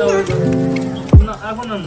না এখন আর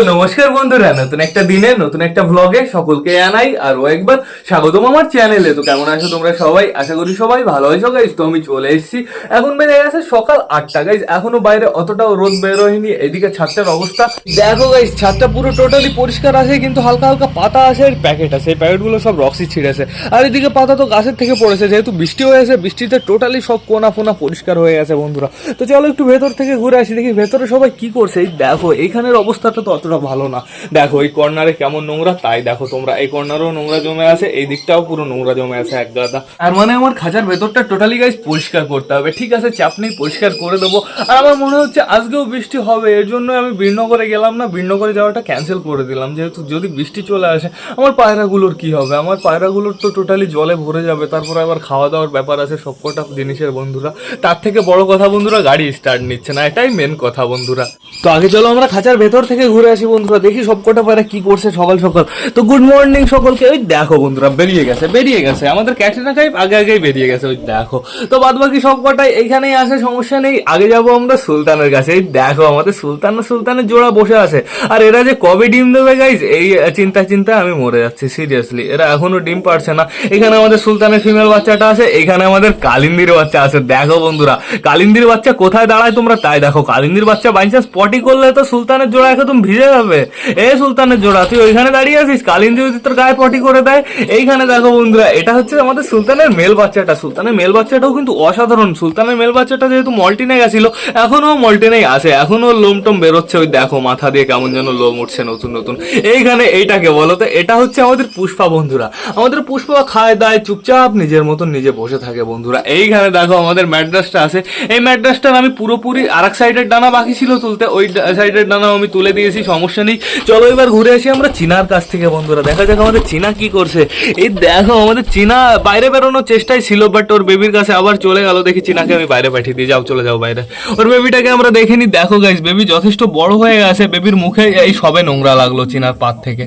তো নমস্কার বন্ধুরা, নতুন একটা দিনে, নতুন একটা ব্লগে সকলকে জানাই আরও একবার স্বাগতম আমার চ্যানেলে তো কেমন আছো তোমরা সবাই? আশা করি সবাই ভালো আছো গাইজ তো আমি চলে এসেছি। এখন বেড়ে গেছে সকাল আটটা গাইজ এখনও বাইরে অতটাও রোদ বেরোয়নি। এদিকে ছাদটার অবস্থা। দেখো গাইজ ছাদটা পুরো টোটালি পরিষ্কার আছে, কিন্তু হালকা হালকা পাতা আছে আর প্যাকেট আছে। এই প্যাকেটগুলো সব রক্সি ছিঁড়েছে। আর এদিকে পাতা তো গাছের থেকে পড়েছে, যেহেতু বৃষ্টি হয়েছে, বৃষ্টিতে টোটালি সব কোনা ফোনা পরিষ্কার হয়ে গেছে বন্ধুরা। তো চলো একটু ভেতর থেকে ঘুরে আসি, দেখি ভেতরে সবাই কি করছে। এই দেখো এইখানের অবস্থাটা তো অতটা ভালো না। দেখো, এই কর্নারে কেমন নোংরা? তাই দেখো তোমরা। এই কর্নারেও নোংরা জমে আছে, এই দিকটাও পুরো নোংরা জমে আছে, এক গাদা। আর মানে আমার খাঁচার ভেতরটা টোটালি গাইজ পরিষ্কার করতে হবে। ঠিক আছে, চাপ নেই, পরিষ্কার করে দেবো। আর আমার মনে হচ্ছে আজকেও বৃষ্টি হবে, এর জন্য আমি বীরনগরে গেলাম না। বীরনগরে যাওয়াটা ক্যান্সেল করে দিলাম। যেহেতু যদি বৃষ্টি চলে আসে, আমার পায়রাগুলোর কি হবে? আমার পায়রাগুলোর তো টোটালি জলে ভরে যাবে। তারপরে আবার খাওয়া দাওয়ার ব্যাপার আছে, সবকটা জিনিসের বন্ধুরা। তার থেকে বড় কথা বন্ধুরা, গাড়ি স্টার্ট নিচ্ছে না। এটাই মেন কথা বন্ধুরা। তো আগে চলো আমরা খাঁচার ভেতর থেকে ঘুরে আসি। বন্ধুরা, দেখি সবকটা পায়রা কি করছে সকাল সকাল। তো গুড মর্নিং সকলকে, ওই দেখো বন্ধুরা, বেরিয়ে গেছে বেরিয়ে গেছে। আমাদের ক্যাটরিনা টাইপ আগে আগেই বেরিয়ে গেছে, ওই দেখো। তো বাদ বাকি সবকটাই এইখানেই আসে, সমস্যা নেই। আগে যাব আমরা সুলতানের কাছে। এই দেখো আমাদের সুলতান সুলতানের জোড়া বসে আছে। আর এরা যে কবে ডিম দেবে গাইজ এই চিন্তা চিন্তা আমি মরে যাচ্ছি সিরিয়াসলি এরা এখনও ডিম পারছে না। এখানে আমাদের সুলতানের ফিমেল বাচ্চাটা আছে, এখানে আমাদের কালিন্দির বাচ্চা আছে। দেখো বন্ধুরা, কালিন্দির বাচ্চা কোথায় দাঁড়ায় তোমরা তাই দেখো। কালিন্দির বাচ্চা বাই চান্স পটি করলে তো সুলতানের জোড়া একদম ভিজে যাবে। এ সুলতানের জোড়া, তুই ওইখানে দাঁড়িয়ে আছিস? কালিন্দি যদি তোর গায়ে পটি করে দেয়, এইখানে দেখো বন্ধুরা, এটা হচ্ছে আমাদের সুলতানের মেল বাচ্চাটা। সুলতানের মেল বাচ্চাটাও কিন্তু অসাধারণ। সুলতানের মেল বাচ্চাটা যেহেতু মল্টিনে গেছিল, এখনও মল্টিনেই আছে। এখনও লোম টোম বেরোচ্ছে, ওই দেখো মাথা দিয়ে কেমন যেন লোম উঠছে নতুন নতুন। এইখানে এইটাকে বলো তো, এটা হচ্ছে আমাদের পুষ্পা বন্ধুরা। আমাদের পুষ্পা খায়, দায়, চুপচাপ নিজের মতন নিজে বসে থাকে বন্ধুরা। এইখানে দেখো আমাদের ম্যাড্রাসটা আছে। এই ম্যাড্রাসটার আমি পুরোপুরি আর এক সাইডের ডানা বাকি ছিল তুলতে, ওই সাইডের ডানা আমি তুলে দিয়েছি সমস্যা নেই। চলো এবার ঘুরে আসি আমরা চিনার কাছ থেকে, বন্ধুরা। দেখা যাক আমাদের চীনা কি করছে। এই দেখো, আমাদের চীনা বাইরে বেরোনোর চেষ্টাই ছিল বাট ওর বেবির কাছে আবার চলে গেল। দেখি চীনাকে আমি বাইরে পাঠিয়ে দিই। যাও, চলে যাও বাইরে। ওর বেবিটাকে আমরা দেখিনি দেখো গাইস বেবি যথেষ্ট বড় হয়ে গেছে। বেবির মুখে এই সবে নোংরা লাগল চীনার পাত থেকে।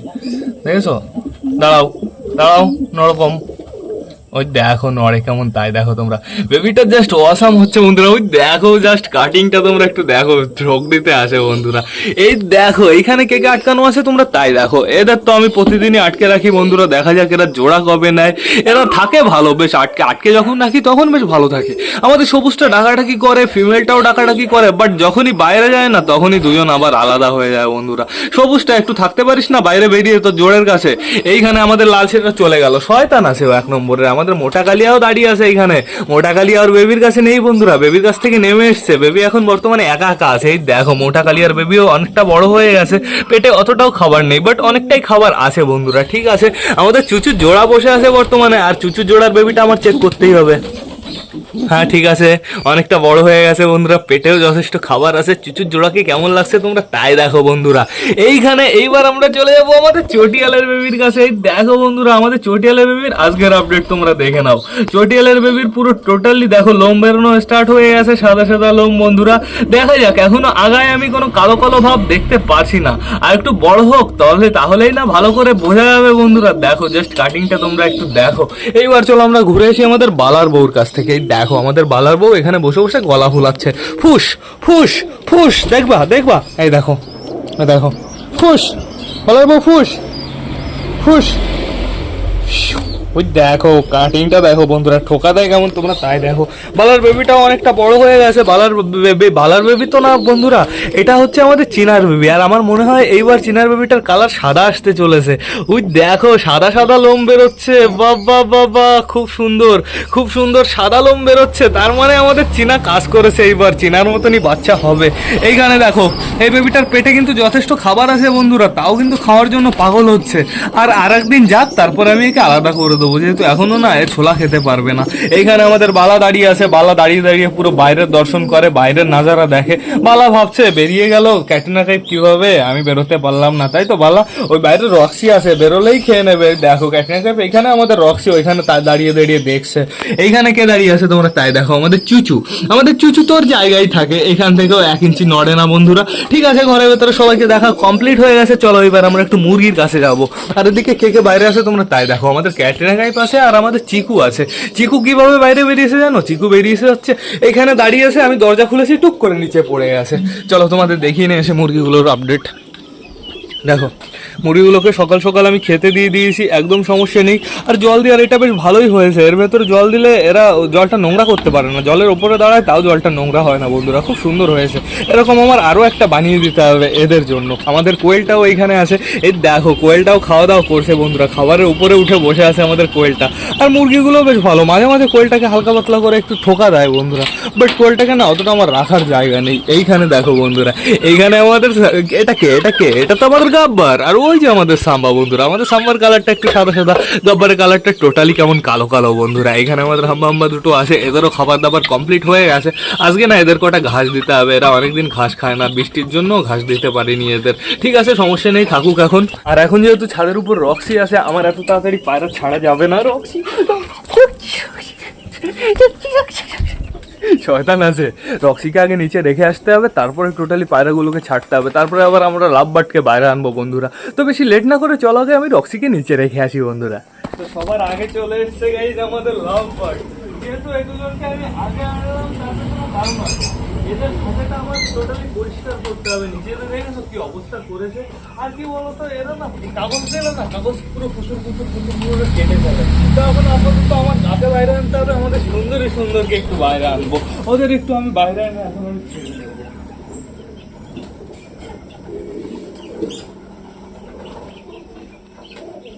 দেখেছ? দাঁড়াও দাঁড়াও, নরকম। ওই দেখো নড়ে কেমন তাই, দেখো তোমরা। বেবিটা জাস্ট অসাম হচ্ছে বন্ধুরা, ওই দেখো জাস্ট কাটিংটা তোমরা একটু দেখো ঢোক দিতে আসে বন্ধুরা। এই দেখো, এইখানে কে আটকানো আছে তোমরা তাই দেখো। এদের তো আমি প্রতিদিনই আটকে রাখি বন্ধুরা, দেখা যাক এরা জোড়া কবে নেয়। এরা থাকে ভালো, বেশ আটকে আটকে যখন রাখি তখন বেশ ভালো থাকে। আমাদের সবুজটা ডাকাডাকি করে ফিমেলটাও ডাকাডাকি করে বাট যখনই বাইরে যায় না, তখনই দুজন আবার আলাদা হয়ে যায় বন্ধুরা। সবুজটা একটু থাকতে পারিস না, বাইরে বেরিয়ে তো জোরের কাছে। এইখানে আমাদের লাল সেটা চলে গেল, শয়তান আছে এক নম্বরে, আমাদের মোটা কালিয়াও দাঁড়িয়ে আছে এখানে মোটা কালিয়া আর বেবির কাছে নেই বন্ধুরা, বেবির কাছ থেকে নেমে এসছে। বেবি এখন বর্তমানে একা একা আছে। এই দেখো, মোটা কালিয়ার বেবিও অনেকটা বড় হয়ে গেছে। পেটে অতটাও খাবার নেই বাট অনেকটাই খাবার আছে বন্ধুরা, ঠিক আছে? আমাদের চুচুর জোড়া বসে আছে বর্তমানে, আর চুচুর জোড়ার বেবিটা আমার চেক করতেই হবে। হ্যাঁ ঠিক আছে। অনেকটা বড় হয়ে গেছে বন্ধুরা। পেটেও যথেষ্ট খাবার আছে। চুচুর জোড়াকে কেমন লাগছে তোমরা তাই দেখো বন্ধুরা। এইখানে এইবার আমরা চলে যাব আমাদের চটিয়ালের বেবির কাছে। দেখো বন্ধুরা, আমাদের চটিয়ালের বেবির আজকের আপডেট তোমরা দেখে নাও। চটিয়ালের বেবির পুরো টোটালি দেখো, লোম বেরোনো স্টার্ট হয়ে গেছে, সাদা সাদা লোম বন্ধুরা। দেখা যাক, এখনও আগায় আমি কোনো কালো কালো ভাব দেখতে পারছি না। আর একটু বড় হোক তাহলে তাহলেই না ভালো করে বোঝা যাবে বন্ধুরা। দেখো জাস্ট কাটিংটা তোমরা একটু দেখো। এইবার চলো আমরা ঘুরে এসি আমাদের বালার বউর কাছ থেকে। এই দেখো, আমাদের বালার বউ এখানে বসে বসে গলা ফুলাচ্ছে। ফুস ফুস ফুস, দেখবা দেখবা। এই দেখো দেখো, ফুস, বালার বউ ফুস ফুস। ওই দেখো কাটিংটা দেখো বন্ধুরা ঠোকা দেয় কেমন তোমরা তাই দেখো। বালার বেবিটাও অনেকটা বড় হয়ে গেছে, বালার বেবি বালার বেবি তো না বন্ধুরা, এটা হচ্ছে আমাদের চিনার বেবি আর আমার মনে হয় এইবার চিনার বেবিটার কালার সাদা আসতে চলেছে। ওই দেখো, সাদা সাদা লোম বেরোচ্ছে বাবা বাবা খুব সুন্দর খুব সুন্দর সাদা লোম বেরোচ্ছে। তার মানে আমাদের চীনা কাজ করেছে এইবার, চীনার মতনই বাচ্চা হবে। এইখানে দেখো, এই বেবিটার পেটে কিন্তু যথেষ্ট খাবার আছে বন্ধুরা, তাও কিন্তু খাওয়ার জন্য পাগল হচ্ছে। আর আর একদিন যাক, তারপর আমি একে আলাদা করে দেবো, যেহেতু এখনও না এ ছোলা খেতে পারবে না। এইখানে আমাদের বালা দাঁড়িয়ে আছে, বালা দাঁড়িয়ে দাঁড়িয়ে পুরো বাইরের দর্শন করে, বাইরের নাজারা দেখে। বালা ভাবছে, বেরিয়ে গেল, ক্যাটরিনা কাইফ কীভাবে? আমি বেরোতে পারলাম না, তাই তো বালা? ওই বাইরে রক্সি আছে, বেরোলেই খেয়ে নেবে। দেখো, ক্যাটরিনা কাইফ এখানে আমাদের রক্সি, ওইখানে দাঁড়িয়ে দাঁড়িয়ে দেখছে। এইখানে কে দাঁড়িয়ে আছে তোমরা? তাই দেখো, আমাদের চুচু। আমাদের চুচু তোর জায়গায় থাকে এখান থেকেও এক ইঞ্চি নড়ে না বন্ধুরা। ঠিক আছে, ঘরের ভেতরে সবাইকে দেখা কমপ্লিট হয়ে গেছে। চলো এবার আমরা একটু মুরগির কাছে যাব। আর এদিকে কে কে বাইরে আছে তোমরা? তাই দেখো, আমাদের ক্যাটরিনা কাইফ পাশে আর আমাদের চিকু আছে। চিকু কীভাবে বাইরে বেরিয়েছে জানো? চিকু বেরিয়েছে হচ্ছে, এখানে দাঁড়িয়ে আছে আমি দরজা খুলেছি, টুক করে নিচে পড়ে গেছে। চলো তোমাদের দেখিয়ে নিয়ে এসে মুরগিগুলোর আপডেট দেখো, মুড়িগুলোকে সকাল সকাল আমি খেতে দিয়ে দিয়েছি, একদম সমস্যা নেই। আর জল দেওয়ার এটা বেশ ভালোই হয়েছে। এর ভেতরে জল দিলে এরা জলটা নোংরা করতে পারে না। জলের ওপরে দাঁড়ায় তাও জলটা নোংরা হয় না, বন্ধুরা। খুব সুন্দর হয়েছে। এরকম আমার আরও একটা বানিয়ে দিতে হবে এদের জন্য। আমাদের কোয়েলটাও এইখানে আছে। এই দেখো, কোয়েলটাও খাওয়া দাওয়া করছে, বন্ধুরা। খাবারের উপরে উঠে বসে আছে আমাদের কোয়েলটা। আর মুরগিগুলো বেশ ভালো। মাঝে মাঝে কোয়েলটাকে হালকা পাতলা করে একটু ঠোকা দেয়, বন্ধুরা। বাট কোয়েলটাকে না, অতটা আমার রাখার জায়গা নেই। এইখানে দেখো, বন্ধুরা। এইখানে আমাদের, এটা কে? এটা কে? এটা তো আমাদের গাব্বার। আর ওই যে আমাদের সাম্বা বন্ধুরা, আমাদের সাম্বার কালারটা একটু সাদা সাদা। গাব্বারের কালারটা টোটালি কেমন কালো কালো বন্ধুরা। এখানে আমাদের হাম্বা হাম্বা দুটো আছে, এদেরও খাবার দাবার কমপ্লিট হয়ে গেছে। আজকে না এদের কটা ঘাস দিতে হবে, এরা অনেকদিন ঘাস খায় না, বৃষ্টির জন্য ঘাস দিতে পারিনি এদের। ঠিক আছে, সমস্যা নেই, থাকুক এখন। আর এখন যেহেতু ছাদের উপর রক্সি আছে, আমার এত তাড়াতাড়ি পায়রা ছাড়া যাবে না রক্সি শয়তান আছে। রক্সিকে আগে নিচে রেখে আসতে হবে, তারপরে টোটালি পায়রাগুলোকে ছাড়তে হবে, তারপরে আবার আমরা লাভ বাটকে বাইরে আনব বন্ধুরা। তো বেশি লেট না করে চলো, আগে আমি রক্সিকে নিচে রেখে আসি বন্ধুরা। তো সবার আগে চলে এসছে গাইজ আমাদের লাভ বাট। যেহেতু এই দুজনকে আমি আগে আনলাম তার এদের খাতাটা আমার টোটালি পরিষ্কার করতে হবে। নিজেদের দেখেছ কি অবস্থা করেছে। আর কি বলতো, এরা না কাগজ দিলে না কাগজ পুরো ফুসুর ফুসুর ফুসুর কেটে ফেলে। তো এখন আপাতত আমার কাকে বাইরে আনতে হবে, আমাদের সুন্দরী সুন্দরকে একটু বাইরে আনব। ওদের একটু আমি বাইরে এনে এখন আমি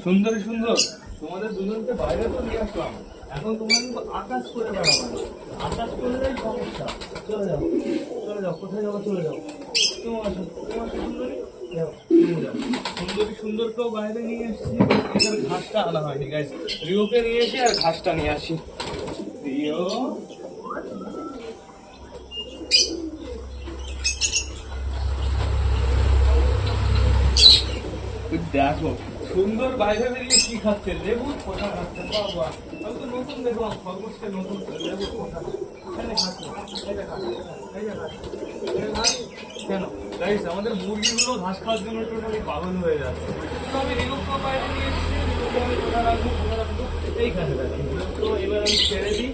সুন্দরী সুন্দর, তোমাদের দুজনকে বাইরে তো নিয়ে আসলাম। এখন তোমরা আকাশ করে বেড়াবে। আকাশ করলেই সমস্যা। চলে যাও চলে যাও কোথায় যাব চলে যাও। তোমার তোমার সুন্দরী? যাও। সুন্দরী সুন্দরকেও বাইরে নিয়ে এসেছি এদের ঘাসটা আনা হয়নি রিওকে নিয়ে এসে আর ঘাসটা নিয়ে আসি। রিও? দেখো সুন্দর বাইরে বেরিয়ে কি খাচ্ছে? লেবু কোথা খাচ্ছে। বাবা আমি তো নতুন দেখলাম, খরগোশকে নতুন লেবু কোথা। কেন? আমাদের মুরগিগুলো ঘাস খাওয়ার জন্য টোটালি পাগল হয়ে যাচ্ছে। তো আমি রিলোককে বাইরে নিয়ে এসেছি আমি কোথা রাখব? কোথা রাখব? এইখানে তো এবার আমি ছেড়ে দিই।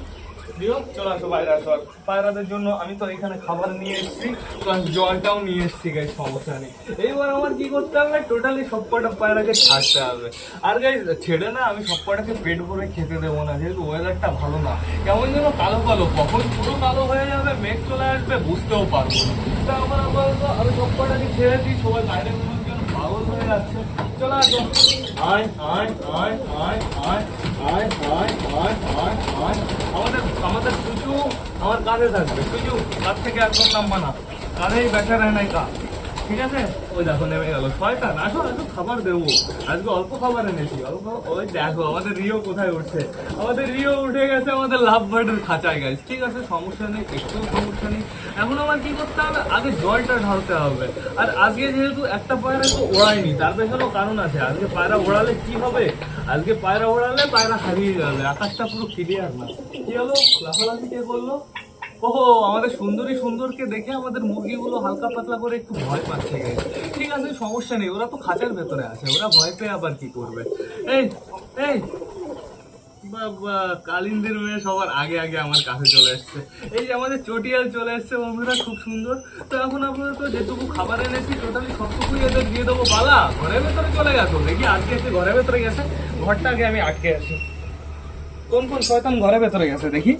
দিও আসো বাইরে আসো। পায়রাদের জন্য আমি তো এখানে খাবার নিয়ে এসেছি প্লাস জলটাও নিয়ে এসেছি গাই সমস্যা নেই। এইবার আমার কি করতে হবে টোটালি সব পায়রাকে ছাড়তে হবে। আর গাই ছেড়ে না, আমি সব পেট ভরে খেতে দেবো না, যেহেতু ওয়েদারটা ভালো না। কেমন যেন কালো কালো, কখন পুরো কালো হয়ে যাবে, মেঘ চলে আসবে, বুঝতেও পারব না। তা আমার আপাতত আমি সব কটাকে ছেড়ে দিই, সবাই বাইরে বেরোনোর জন্য পাগল হয়ে যাচ্ছে। চলে আসো আয় আয় আয় আয় আয় আয় আয় আয় আয় আয় আমাদের আমাদের সুচু আমার কাঁধে থাকবে সুচু কাছ থেকে একদম নামবা না কাঁধেই ব্যাটা রায় নাই কা ঠিক আছে? ওই দেখো, নেমে গেল। শয়তান, আসো আসো, খাবার দেবো। আজকে অল্প খাবার এনেছি। অল্প, ওই দেখো, আমাদের রিও কোথায় উঠছে? আমাদের রিও উঠে গেছে আমাদের লাভ বার্ডের খাঁচায় গেছে ঠিক আছে, সমস্যা নেই একটু সমস্যা নেই। এখন আমার কি করতে হবে? আগে জলটা ঢালতে হবে। আর আজকে যেহেতু একটা পায়রা তো ওড়ায়নি, তার পেছনেও কারণ আছে। আজকে পায়রা ওড়ালে কি হবে? আজকে পায়রা ওড়ালে পায়রা হারিয়ে যাবে। আকাশটা পুরো ক্লিয়ার না। কি হলো? লাফালাফি কে করল ওহো, আমাদের সুন্দরী সুন্দরকে দেখে আমাদের মুরগিগুলো হালকা পাতলা করে একটু ভয় পাচ্ছে। ঠিক আছে, সমস্যা নেই, ওরা তো খাঁচার ভেতরে আছে, ওরা ভয় পেয়ে আবার কি করবে? এই এই, বাবা, কালিন্দির মেয়ে সবার আগে আগে আমার কাছে চলে এসছে। এই যে আমাদের চটিয়াল চলে এসছে, বন্ধুরা, খুব সুন্দর। তো এখন আপনারা তো যেটুকু খাবার এনেছি, টোটালি সবটুকুই এদের দিয়ে দেবো। বালা ঘরের ভেতরে চলে গেছো? দেখি আজকে এসে ঘরের ভেতরে গেছে। ঘরটা আগে আমি আটকে আছি। কোন কোন শয়তান ঘরের ভেতরে গেছে, দেখি।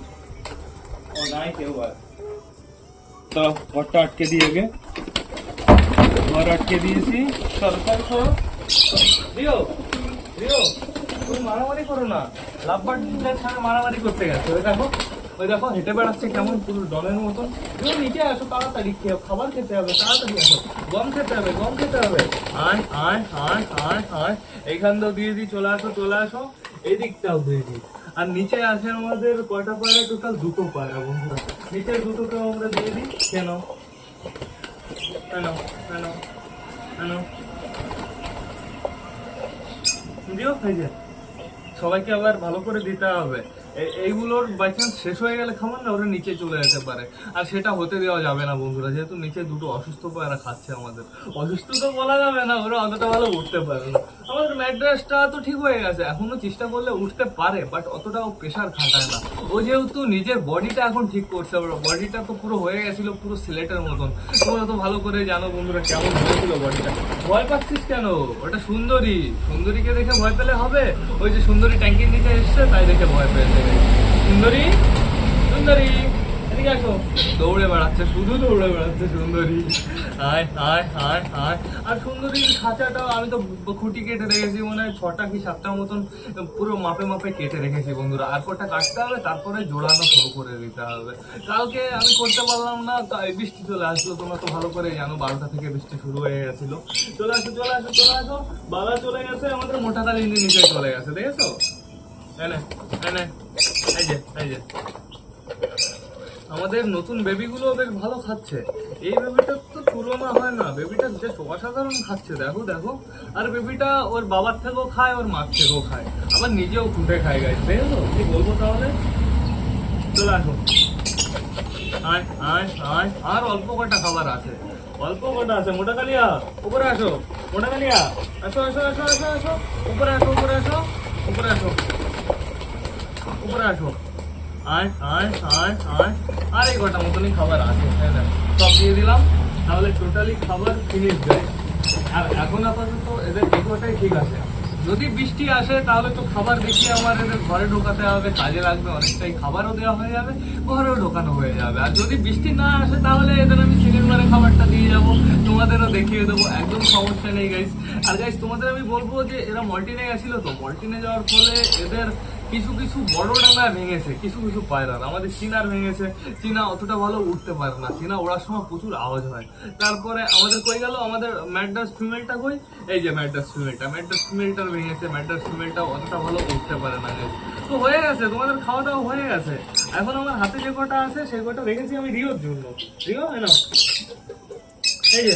তো ঘরটা আটকে দিয়ে গে ঘর আটকে দিয়েছি সরকার মারামারি করো না সাথে মারামারি করতে গেছে ওই দেখো ওই দেখো হেঁটে বেড়াচ্ছে কেমন পুরো ডনের মতন তুমি নিচে আসো তাড়াতাড়ি খেয়ে খাবার খেতে হবে তাড়াতাড়ি আসো গম খেতে হবে গম খেতে হবে আয় আয় আয় আয় আয় এইখান দিয়ে দিয়ে দিই চলে আসো চলে আসো এই দিকটাও দুই দিক আর নিচে আছে আমাদের কয়টা পায়রা? টোটাল দুটো পায়রা বন্ধুরা। নিচের দুটোকেও আমরা দিয়ে দিই। কেন? কেন? কেন? কেন? দিও সবাইকে আবার ভালো করে দিতে হবে। এইগুলোর বাই চান্স শেষ হয়ে গেলে খাবার না, ওরা নিচে চলে যেতে পারে। আর সেটা হতে দেওয়া যাবে না বন্ধুরা, যেহেতু নিচে দুটো অসুস্থ পায়রা খাচ্ছে আমাদের। অসুস্থ তো বলা যাবে না, ওরা অতটা ভালো উঠতে পারে না। আমাদের ম্যাড্রেসটা তো ঠিক হয়ে গেছে, এখনও চেষ্টা করলে উঠতে পারে বাট অতটাও প্রেশার খাটায় না। ও যেহেতু নিজের বডিটা এখন ঠিক করছে বডিটা তো পুরো হয়ে গেছিল, পুরো সিলেটের মতন। তোমরা তো ভালো করে জানো বন্ধুরা কেমন হয়েছিল বডিটা ভয় পাচ্ছিস কেন? ওটা সুন্দরী। সুন্দরীকে দেখে ভয় পেলে হবে? ওই যে সুন্দরী ট্যাঙ্কির নিচে এসছে, তাই দেখে ভয় পেয়েছে। সুন্দরী সুন্দরী, এদিকে দৌড়ে বেড়াচ্ছে, শুধু দৌড়ে বেড়াচ্ছে সুন্দরী। আর সুন্দরীর খাঁচাটাও আমি তো খুঁটি কেটে রেখেছি, মনে হয় ছটা কি সাতটার মতন পুরো মাপে মাপে কেটে রেখেছি বন্ধুরা। আর কটা কাটতে হবে, তারপরে জোড়ানো শুরু করে দিতে হবে। কালকে আমি করতে পারলাম না, তাই বৃষ্টি চলে আসলো। তোমরা তো ভালো করে জানো, বারোটা থেকে বৃষ্টি শুরু হয়ে গেছিল। চলে আসো চলে আসো চলে আসো। বাবা চলে গেছে, আমাদের মোটা কালী নিচে চলে গেছে, দেখেছ? আমাদের নতুন বেবিগুলো বেশ ভালো খাচ্ছে। এই বেবিটার তো তুলনা হয় না। বেবিটা যে অসাধারণ খাচ্ছে, দেখো দেখো। আর বেবিটা ওর বাবার থেকেও খায়, ওর মার থেকেও খায়। আবার নিজেও খুঁটে খায় গাছ দেখো কি বলব তাহলে? চলে আসো। আয় আয় আয়। আর অল্প কটা খাবার আছে। অল্প কটা আছে। মোটা কালিয়া উপরে আসো। মোটা কালিয়া আসো আসো আসো আসো আসো। উপরে আসো উপরে আসো। উপরে আসো। উপরে আসো। আয় আয় আয় আয়। আর এই কটা মতনই খাবার আছে হ্যাঁ সব দিয়ে দিলাম, তাহলে টোটালি খাবার ফিনিশ যায় আর এখন আপাতত এদের কটাই ঠিক আছে। যদি বৃষ্টি আসে, তাহলে তো খাবার বেশি আমার এদের ঘরে ঢোকাতে হবে, কাজে লাগবে, অনেকটাই খাবারও দেওয়া হয়ে যাবে, ঘরেও ঢোকানো হয়ে যাবে। আর যদি বৃষ্টি না আসে, তাহলে এদের আমি সেকেন্ড বারে খাবারটা দিয়ে যাব, তোমাদেরও দেখিয়ে দেবো, একদম সমস্যা নেই গাইস আর গাইস তোমাদের আমি বলব যে, এরা মল্টিনে গেছিল তো? মল্টিনে যাওয়ার ফলে এদের কিছু কিছু বড় ডাঙা ভেঙেছে, কিছু কিছু পায়রার আমাদের চীনার ভেঙেছে। চীনা অতটা ভালো উঠতে পারে না। চীনা ওড়ার সময় প্রচুর আওয়াজ হয়। তারপরে আমাদের কই গেল? আমাদের ম্যাড্রাস ফিমেলটা কই? এই যে ম্যাড্রাস ফিমেলটা। ম্যাড্রাস ফিমেলটার ভেঙেছে। ম্যাড্রাস ফিমেলটা অতটা ভালো উঠতে পারে না। তো হয়ে গেছে। তোমাদের খাওয়া দাওয়া হয়ে গেছে। এখন আমার হাতে যে কটা আছে সেই কটা রেখেছি আমি রিওর জন্য। রিও হ্যাঁ এই যে,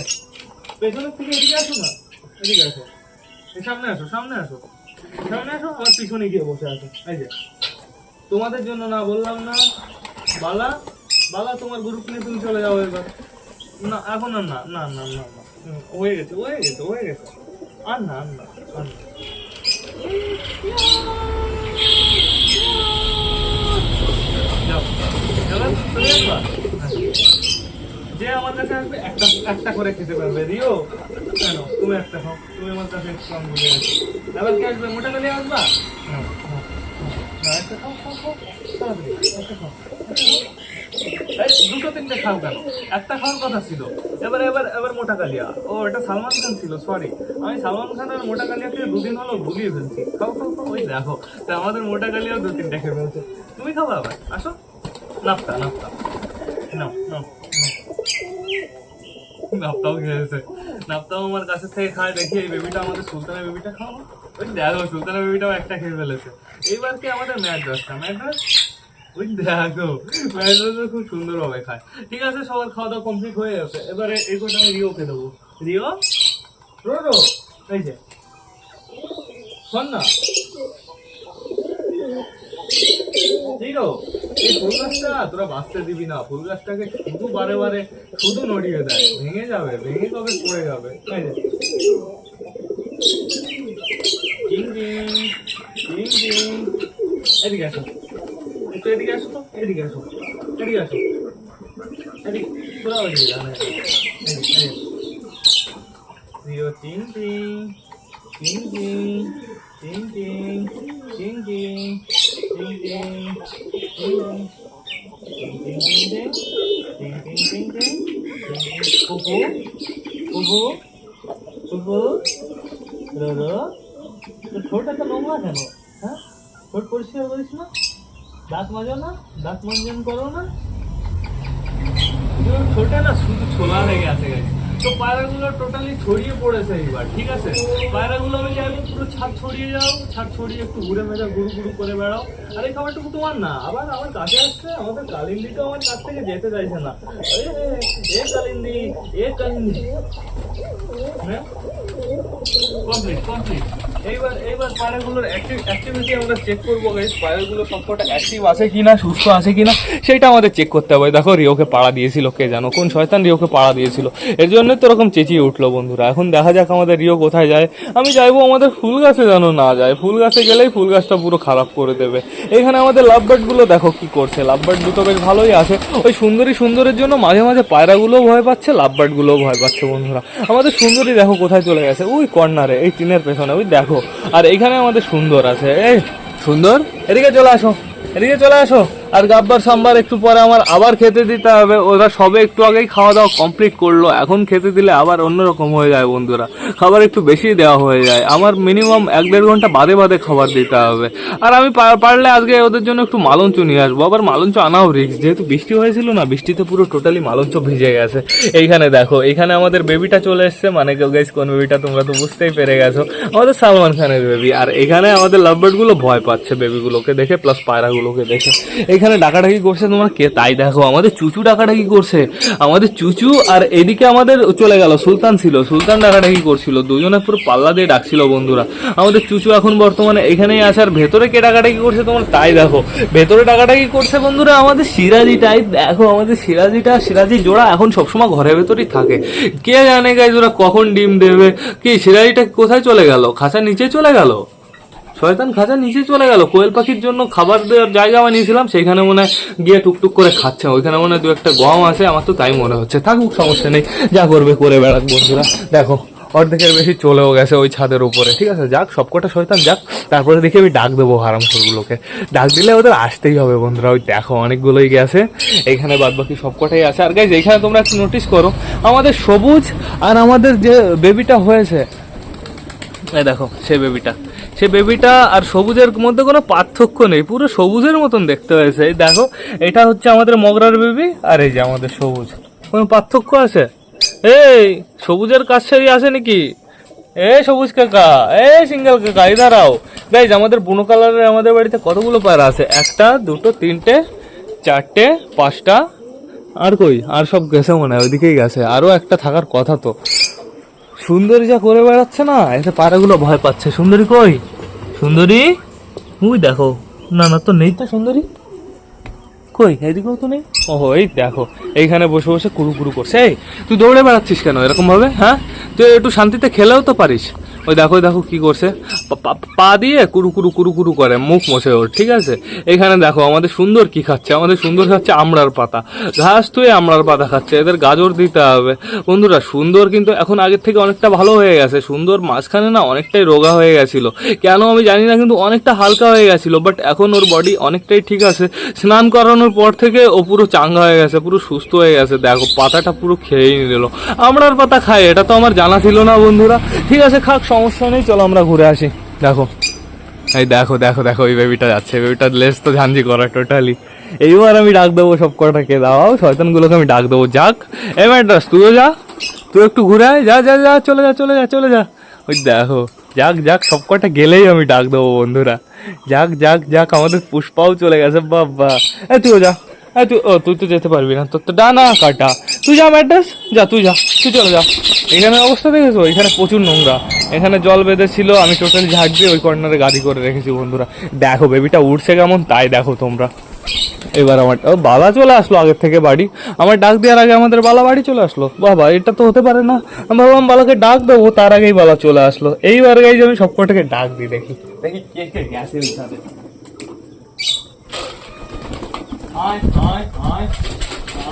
পেছনের থেকে এদিকে আসো না। এদিকে আসো। সামনে আসো সামনে আসো। আমার পিছনে গিয়ে বসে আছো। এই যে, তোমাদের জন্য না বললাম না, বালা বালা, তোমার গ্রুপ নিয়ে তুমি চলে যাও এবার। না, এখন আর না না না না না, হয়ে গেছে হয়ে গেছে হয়ে গেছে। আর না আর না আর না। যাও চলে যে আমার কাছে আসবে, একটা একটা করে খেতে পারবে। রিও কেন? তুমি একটা খাও। তুমি আমার কাছে কম বুঝে এবার কে আসবে? মোটা কালি আসবা? দুটো, তিনটে খাও কেন? একটা খাওয়ার কথা ছিল। এবার এবার এবার মোটা কালিয়া। ও, এটা সালমান খান ছিল সরি আমি সালমান খান আর মোটা কালিয়াকে দুদিন হলো ভুলিয়ে ফেলছি। খাও খাও খাও। ওই দেখো, তা আমাদের মোটা কালিয়াও দু, তিনটে খেয়ে ফেলছে। তুমি খাব আবার। আসো। নাপতা। নাও নাও নাও। নাপতাও খেয়েছে। নাপতাও আমার কাছে থেকে খায়, দেখি এই বেবিটা আমাদের সুলতানের বেবিটা খাওয়া ওই দেখো সুলতানের বেবিটাও একটা খেয়ে ফেলেছে। এইবার কি আমাদের ম্যাচ দশ ওই দেখো দশ খুব সুন্দর ভাবে খায়। ঠিক আছে, সবার খাওয়া দাওয়া কমপ্লিট হয়ে গেছে। এবারে এই কোটা আমি রিওকে দেবো রিও? রো রো এই যে। শোন না। হিরো এই ফুল গাছটা, তোরা বাঁচতে দিবি না। ফুল গাছটাকে শুধু বারে বারে, শুধু নড়িয়ে দেয়। ভেঙে যাবে, ভেঙে কবে পড়ে যাবে। এদিকে আসো। একটু এদিকে আসো এদিকে আসো। এদিকে আসো। এদিকে। তোরা টিং টিং টিং টিং টিং টিং টিং টিং টিং টিং। কুকু কুকু এত নোংরা কেন হ্যাঁ ঠোঁট পরিষ্কার করিস না দাঁত মাজো না দাঁত মঞ্জন করো না ঠোঁটে না শুধু ছোলা লেগে আছে গেছে তো পায়রাগুলো টোটালি ছড়িয়ে পড়েছে এইবার, ঠিক আছে? পায়রাগুলো আমি চাইব পুরো ছাদ ছড়িয়ে যাও, ছাদ ছড়িয়ে একটু ঘুরে মেজা গুরু গুরু করে বেড়াও। আর এই খাবারটুকু তোমার না, আবার আমার কাছে আসছে আমাদের কালিন্দিটা আমার কাছ থেকে যেতে চাইছে না। এ কালিন্দি এ কালিন্দি। হ্যাঁ? Complete complete. সুস্থ আছে কিনা, সেটা আমাদের চেক করতে হবে। দেখো পাড়া দিয়েছিল, কে কোন পাড়া দিয়েছিল? এর জন্য তো এরকম চেঁচিয়ে বন্ধুরা। এখন দেখা যাক আমাদের কোথায় যায়। আমি চাইব আমাদের ফুল গাছে যেন না যায়। ফুল গাছে গেলেই ফুল গাছটা পুরো খারাপ করে দেবে। এখানে আমাদের লাভবার্ডগুলো দেখো কি করছে। লাভবার্ড দুটো বেশ ভালোই আছে। ওই সুন্দরী সুন্দরের জন্য মাঝে মাঝে পায়রাগুলোও ভয় পাচ্ছে লাভবার্ড গুলোও ভয় পাচ্ছে বন্ধুরা। আমাদের সুন্দরী দেখো কোথায় চলে গেছে? ওই কর্নারে, এই টিনের পেছনে। ওই দেখো। আর এখানে আমাদের সুন্দর আছে। এই সুন্দর? এদিকে চলে আসো এদিকে চলে আসো। আর গাব্বার সাম্বার একটু পরে আমার আবার খেতে দিতে হবে। ওরা সবে একটু আগেই খাওয়া দাওয়া কমপ্লিট করল। এখন খেতে দিলে আবার অন্যরকম হয়ে যায় বন্ধুরা। খাবার একটু বেশি দেওয়া হয়ে যায়। আমার মিনিমাম এক দেড় ঘণ্টা বাদে বাদে খাবার দিতে হবে। আর আমি পারলে আজকে ওদের জন্য একটু মালঞ্চ নিয়ে আসব। আবার মালঞ্চ আনাও রিক্স যেহেতু বৃষ্টি হয়েছিল না, বৃষ্টিতে পুরো টোটালি মালঞ্চ ভিজে গেছে। এইখানে দেখো এখানে আমাদের বেবিটা চলে এসছে। মানে কেউ গাইস কোন বেবিটা তোমরা তো বুঝতেই পেরে গেছো। আমাদের সালমান খানের বেবি আর এখানে আমাদের লাভবার্ডগুলো ভয় পাচ্ছে বেবিগুলোকে দেখে প্লাস পায়রাগুলোকে দেখে। এখানে ডাকাডাকি করছে তোমার কে? তাই দেখো, আমাদের চুচু ডাকাডাকি করছে। আমাদের চুচু আর এদিকে আমাদের চলে গেল, সুলতান ছিল। সুলতান ডাকাডাকি করছিল। দুজনে পুরো পাল্লা দিয়ে ডাকছিল বন্ধুরা। আমাদের চুচু এখন বর্তমানে এখানেই আছে, আর ভেতরে কে ডাকাডাকি করছে তোমার? তাই দেখো। ভেতরে ডাকাডাকি করছে বন্ধুরা আমাদের সিরাজি সিরাজিটাই দেখো, আমাদের সিরাজিটা সিরাজি জোড়া এখন সবসময় ঘরের ভেতরেই থাকে। কে জানে গাইজ ওরা কখন ডিম দেবে? কি, সিরাজিটা কোথায় চলে গেল? খাঁচার নিচে চলে গেল? শয়তান খাঁচার নিচে চলে গেল। কোয়েল পাখির জন্য খাবার দেওয়ার জায়গা বানিয়েছিলাম সেখানে মনে হয় গিয়ে টুকটুক করে খাচ্ছে। ওইখানে মনে হয় দু একটা গম আছে, আমার তো তাই মনে হচ্ছে। থাকুক, সমস্যা নেই। যা করবে, করে বেড়াক বন্ধুরা। দেখো, অর্ধেকের বেশি চলেও গেছে ওই ছাদের উপরে। ঠিক আছে, যাক, সবকটা শয়তান যাক। তারপরে দেখি আমি ডাক দেবো হারামখোরগুলোকে। ডাক দিলে ওদের আসতেই হবে বন্ধুরা। ওই দেখো, অনেকগুলোই গেছে। এখানে বাদ বাকি সবকটাই আছে। আর গাইজ এখানে তোমরা একটু নোটিস করো, আমাদের সবুজ আর আমাদের যে বেবিটা হয়েছে। দেখো সে বেবিটা সে বেবিটা আর সবুজের মধ্যে কোনো পার্থক্য নেই, পুরো সবুজের মতন দেখতে হয়েছে। এই দেখো, এটা হচ্ছে আমাদের মগরার বেবি আর এই যে আমাদের সবুজ। কোনো পার্থক্য আছে? এই, সবুজের কাছ ছেড়ে আসে নাকি? এ সবুজ কাকা এ সিঙ্গেল কাকা, এই দাঁড়াও। গাইজ আমাদের বুনো কালারের আমাদের বাড়িতে কতগুলো পায়রা আছে? একটা, দুটো, তিনটে, চারটে, পাঁচটা। আর কই? আর সব গেছে মনে হয়, ওইদিকেই গেছে। আরও একটা থাকার কথা তো। সুন্দরী যা করে বেড়াচ্ছে না, এতে পাড়াগুলো ভয় পাচ্ছে। সুন্দরী কই? সুন্দরী? ওই দেখো। না না, তো নেই তো সুন্দরী। কই, এদিকেও তো নেই? ওহো, এই দেখো, এইখানে বসে বসে কুরু কুরু করছে। এই, তুই দৌড়ে বেড়াচ্ছিস কেন এরকম ভাবে হ্যাঁ? তুই একটু শান্তিতে খেলেও তো পারিস। ওই দেখো দেখো কি করছে। পা- দিয়ে কুরু কুরু কুরু কুরু করে মুখ মোছে ওর, ঠিক আছে? এখানে দেখো, আমাদের সুন্দর কি খাচ্ছে? আমাদের সুন্দর খাচ্ছে আমড়ার পাতা। ঘাস তুই আমড়ার পাতা খাচ্ছে, এদের গাজর দিতে হবে। বন্ধুরা, সুন্দর কিন্তু এখন আগের থেকে অনেকটা ভালো হয়ে গেছে। সুন্দর মাঝখানে না অনেকটাই রোগা হয়ে গেছিল। কেন আমি জানি না, কিন্তু অনেকটা হালকা হয়ে গেছিল বাট এখন ওর বডি অনেকটাই ঠিক আছে। স্নান করানোর পর থেকে ও পুরো চাঙ্গা হয়ে গেছে, পুরো সুস্থ হয়ে গেছে। দেখো, পাতাটা পুরো খেয়েই নিল। আমড়ার পাতা খায়, এটা তো আমার জানা ছিল না, বন্ধুরা। ঠিক আছে, খাক সমস্যা নেই, চলো আমরা ঘুরে আসি। দেখো। এই দেখো দেখো দেখো ওই বেবিটা যাচ্ছে। বেবিটার লেস তো ঝাঞ্জি করা টোটালি এইবার আমি ডাক দেবো সব কটাকে দাও শয়তানগুলোকে আমি ডাক দেবো। যাক এ ম্যাড্রাস তুইও যা। তুই একটু ঘুরে আয়। যা যা যা, চলে যা চলে যা চলে যা। ওই দেখো, যাক যাক সব কটা গেলেই আমি ডাক দেবো বন্ধুরা। যাক যাক যাক, আমাদের পুষ্পাও চলে গেছে, বাবা। এ তুইও যা। এ তুই, ও, তুই তো যেতে পারবি না। তোর তো ডানা কাটা। তুই যা ম্যাড্রাস যা, তুই যা। তুই চলে যা এখানে অবস্থা দেখেছ? এখানে প্রচুর নোংরা। এখানে জল বেঁধেছিল আমি টোটালি ঝাড় দিয়ে ওই কর্নারে গাড়ি করে রেখেছি বন্ধুরা। দেখো বেবিটা উঠছে কেমন তাই দেখো তোমরা। এবার আমার বালা চলে আসলো আগের থেকে বাড়ি। আমার ডাক দেওয়ার আগে আমাদের বালা বাড়ি চলে আসলো। বাবা এটা তো হতে পারে না। আমি ভাবলাম বালাকে ডাক দেবো তার আগেই বালা চলে আসলো। এইবার গাইজ আমি সব কটাকে ডাক দিই দেখি। দেখি কে কে গেছে। আয়, আয়, আয়,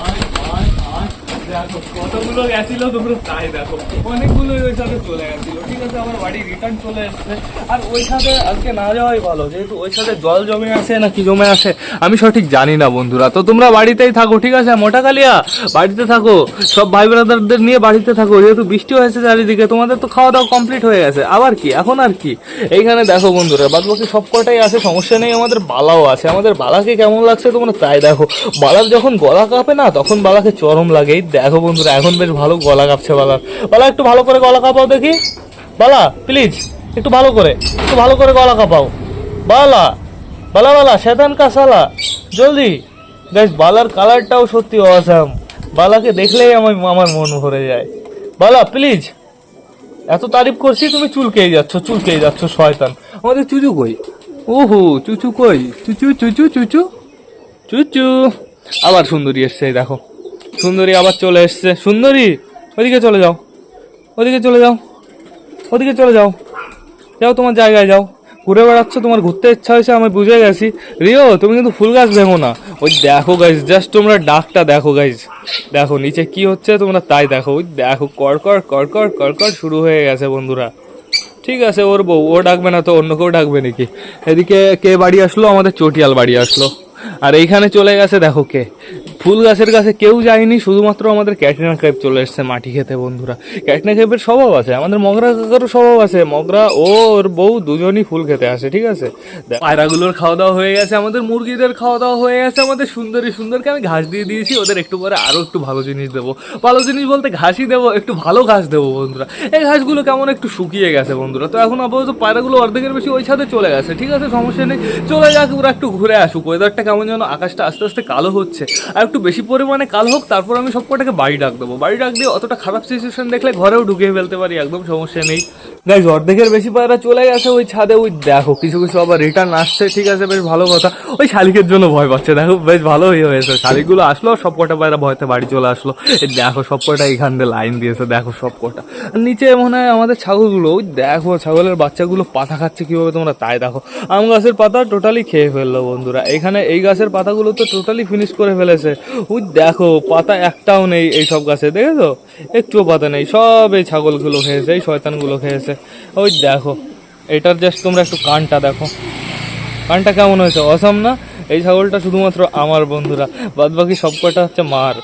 আয়, আয়, আয়। দেখো, কতগুলো গেছিল তোমরা তাই দেখো। অনেকগুলো ওই সাথে চলে গেছিল, ঠিক আছে? আমার বাড়ি রিটার্ন চলে এসছে। আর ওই সাথে আজকে না যাওয়াই ভালো, যেহেতু ওই সাথে জল জমে আছে না কি জমে আছে আমি সঠিক জানি না বন্ধুরা। তো তোমরা বাড়িতেই থাকো, ঠিক আছে? মোটা কালিয়া, বাড়িতে থাকো। সব ভাই ব্রাদারদের নিয়ে বাড়িতে থাকো, যেহেতু বৃষ্টি হয়েছে চারিদিকে, তোমাদের তো খাওয়া দাওয়া কমপ্লিট হয়ে গেছে। আবার কি? এখন আর কি? এইখানে দেখো বন্ধুরা বাদ বাকি সব কটাই আছে, সমস্যা নেই, আমাদের বালাও আছে। আমাদের বালাকে কেমন লাগছে তোমরা তাই দেখো। বালার যখন গলা কাঁপে না, তখন বালাকে চরম লাগে, এই দেখো বন্ধুরা, এখন বেশ ভালো গলা কাঁপছে বালার বালা, একটু ভালো করে গলা কাঁপাও দেখি। বালা প্লিজ একটু ভালো করে, একটু ভালো করে গলা কাঁপাও। বালা বালা বালা শেতান কাসালা, জলদি। গাইস বালার কালারটাও সত্যি অসাম বালাকে দেখলেই আমার আমার মন ভরে যায়। বালা প্লিজ এত তারিফ করছি, তুমি চুলকেই যাচ্ছ চুলকেই যাচ্ছ, শয়তান। আমাদের চুচু কই? ওহো চুচু কই? চুচু চুচু চুচু। চুচু, আবার সুন্দরী এসছে দেখো। সুন্দরী আবার চলে এসছে। সুন্দরী, ওদিকে চলে যাও। ওদিকে চলে যাও। ওদিকে চলে যাও। যাও তোমার জায়গায়, যাও। ঘুরে বেড়াচ্ছ, তোমার ঘুরতে ইচ্ছা হয়েছে, আমি বুঝে গেছি। রিও, তুমি কিন্তু ফুল গাছ ভেঙো না। ওই দেখো গাইজ জাস্ট তোমরা ডাকটা দেখো গাইজ দেখো, নিচে কি হচ্ছে, তোমরা তাই দেখো। ওই দেখো কড়কড় কড়কড় কড়কড় শুরু হয়ে গেছে, বন্ধুরা। ঠিক আছে, ওর বউ, ও ডাকবে না তো অন্য কেউ ডাকবে নাকি? এদিকে কে বাড়ি আসলো? আমাদের চটিয়াল বাড়ি আসলো। আর এইখানে চলে গেছে, দেখো কে। ফুল গাছের কাছে কেউ যায়নি, শুধুমাত্র আমাদের ক্যাটরিনা কাইপ চলে এসছে মাটি খেতে, বন্ধুরা। ক্যাটরিনা কাইপের স্বভাব আছে, আমাদের মগরা কাকারও স্বভাব আছে। মগরা ও ওর বউ দুজনই ফুল খেতে আসে, ঠিক আছে? পায়রাগুলোর খাওয়া দাওয়া হয়ে গেছে, আমাদের মুরগিদের খাওয়া দাওয়া হয়ে গেছে, আমাদের সুন্দরী সুন্দরকে আমি ঘাস দিয়ে দিয়েছি, ওদের একটু পরে আরও একটু ভালো জিনিস দেবো। ভালো জিনিস বলতে ঘাসই দেবো, একটু ভালো ঘাস দেবো, বন্ধুরা। এই ঘাসগুলো কেমন একটু শুকিয়ে গেছে, বন্ধুরা। তো এখন আপাতত পায়রাগুলো অর্ধেকের বেশি ওই সাথে চলে গেছে, ঠিক আছে? সমস্যা নেই। চলে যাক, ওরা একটু ঘুরে আসুক ওয়েদারটা কেমন যেন আকাশটা আস্তে আস্তে কালো হচ্ছে। আর একটু বেশি পরিমাণে কালো হোক, তারপর আমি সব কটাকে বাড়ি ডাক দেবো। বাড়ি ডাক দিয়ে অতটা খারাপ সিচুয়েশন দেখলে ঘরেও ঢুকিয়ে ফেলতে পারি, একদম সমস্যা নেই। গাইজ অর্ধেকের বেশি পায়রা চলে গেছে ওই ছাদে। ওই দেখো, কিছু কিছু আবার রিটার্ন আসছে, ঠিক আছে, বেশ ভালো কথা। ওই শালিকের জন্য ভয় পাচ্ছে, দেখো, বেশ ভালোই হয়েছে। শালিকগুলো আসলো সব কটা পায়রা ভয়তে বাড়ি চলে আসলো। দেখো সব কটা এখান দিয়ে লাইন দিয়েছে, দেখো সব কটা নিচে মনে হয় আমাদের ছাগলগুলো, ওই দেখো, ছাগলের বাচ্চাগুলো পাতা খাচ্ছে কীভাবে তোমরা, তাই দেখো। আম গাছের পাতা টোটালি খেয়ে ফেলল বন্ধুরা। এখানে এই গাছের পাতাগুলো তো টোটালি ফিনিশ করে ফেলেছে। ওই দেখো, পাতা একটাও নেই এই সব গাছে, দেখেছ? একটুও পাতা নেই, সব এই ছাগলগুলো খেয়েছে, এই শয়তানগুলো খেয়েছে। ওই দেখো, এটার জাস্ট তোমরা একটু কানটা দেখো। কানটা কেমন হয়েছে? অসম না? এই ছাগলটা শুধুমাত্র আমার বন্ধুরা। বাদ বাকি সব কটা হচ্ছে মার।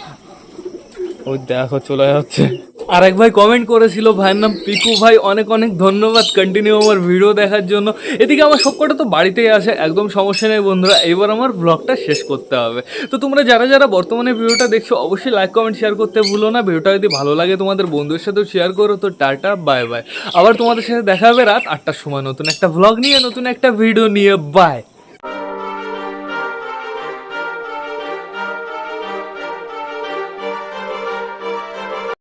ওই দেখো, চলে যাচ্ছে। আর এক ভাই কমেন্ট করেছিল, ভাইয়ের নাম পিকু ভাই, অনেক অনেক ধন্যবাদ কন্টিনিউ আমার ভিডিও দেখার জন্য। এদিকে আমার সবকটা তো বাড়িতেই আসে, একদম সমস্যা নেই বন্ধুরা, এবার আমার ব্লগটা শেষ করতে হবে। তো তোমরা যারা যারা বর্তমানে ভিডিওটা দেখছ, অবশ্যই লাইক কমেন্ট শেয়ার করতে ভুলো না। ভিডিওটা যদি ভালো লাগে তোমাদের বন্ধুদের সাথেও শেয়ার করো, তো টাটা বাই বাই আবার তোমাদের সাথে দেখা হবে রাত আটটার সময় নতুন একটা ভ্লগ নিয়ে, নতুন একটা ভিডিও নিয়ে বাই